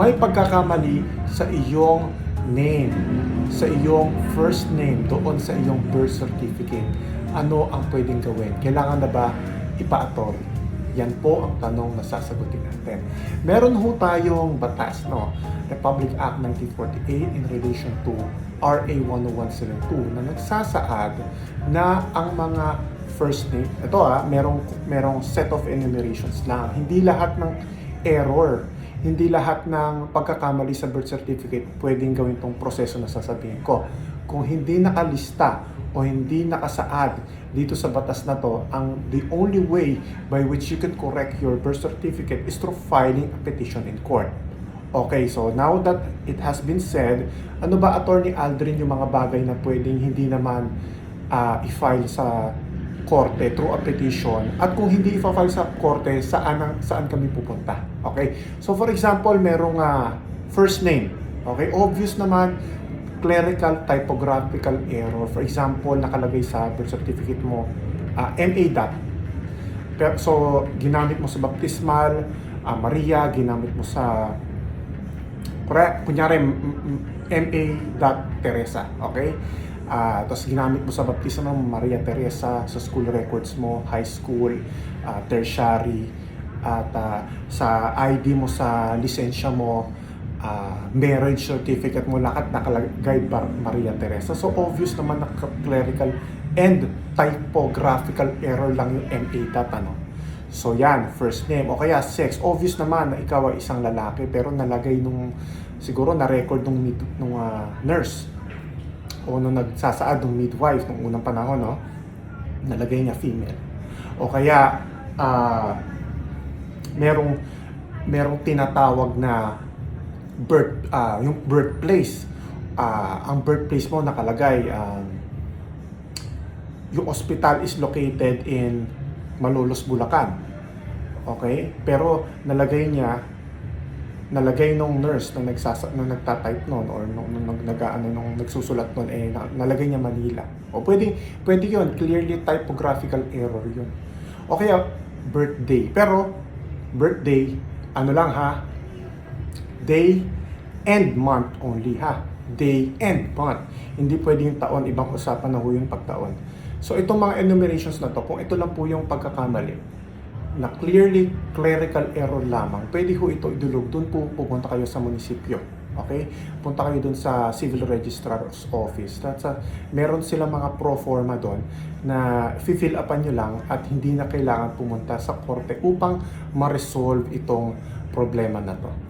may pagkakamali sa iyong name, sa iyong first name, doon sa iyong birth certificate, ano ang pwedeng gawin? Kailangan na ba ipa-atol? Yan po ang tanong na sasagutin natin. Meron ho tayong batas, no? Republic Act 1948 in relation to RA 10172 na nagsasaad na ang mga first name, ito ah, merong, merong set of enumerations lang. Hindi lahat ng error, hindi lahat ng pagkakamali sa birth certificate pwedeng gawin tong proseso na sasabihin ko. Kung hindi nakalista o hindi nakasaad dito sa batas na to, ang the only way by which you can correct your birth certificate is through filing a petition in court. Okay, so now that it has been said, ano ba Attorney Aldrin yung mga bagay na pwedeng hindi naman ah, i-file sa korte through a petition at kung hindi i-file sa korte saan ang, saan kami pupunta? Okay? So for example merong ah, first name. Okay? Obvious naman clerical typographical error. For example nakalagay sa birth certificate mo ah, MA dot. So ginamit mo sa baptismal ah, Maria ginamit mo sa kunyari MA dot Teresa. Okay Ah, tapos ginamit mo sa baptismo mo Maria Teresa sa school records mo, high school, ah, tertiary, at ah, sa ID mo sa lisensya mo, ah, marriage certificate mo, lahat nakalagay par Maria Teresa. So obvious naman na clerical and typographical error lang yung MA dot ano. So yan, first name. O kaya sex. Obvious naman na ikaw ay isang lalaki pero nalagay nung siguro na record nung, nung ah, nurse o nung nagsasaad ng midwife nung unang panahon, no? Nalagay niya female. O kaya, ah, merong, merong tinatawag na birth, ah, yung birthplace. Ah, ang birthplace mo nakalagay, um, yung hospital is located in Malolos, Bulacan. Okay? Pero nalagay niya nalagay nung nurse na nagsasa na nagta-type noon or nung, nung nag, nag ano, nung nagsusulat noon eh na, nalagay niya Manila. O pwede pwede 'yun, clearly typographical error 'yun. O kaya birthday. Pero birthday ano lang ha? Day and month only ha. Day and month. Hindi pwede yung taon, ibang usapan na ho yung pagtaon. So itong mga enumerations na to, kung ito lang po yung pagkakamali, na clearly clerical error lamang, pwede ho ito idulog. Doon po pupunta kayo sa munisipyo. Okay? Punta kayo doon sa Civil Registrar's Office. That's a, meron sila mga pro forma doon na fill upan nyo lang at hindi na kailangan pumunta sa korte upang ma-resolve itong problema na to.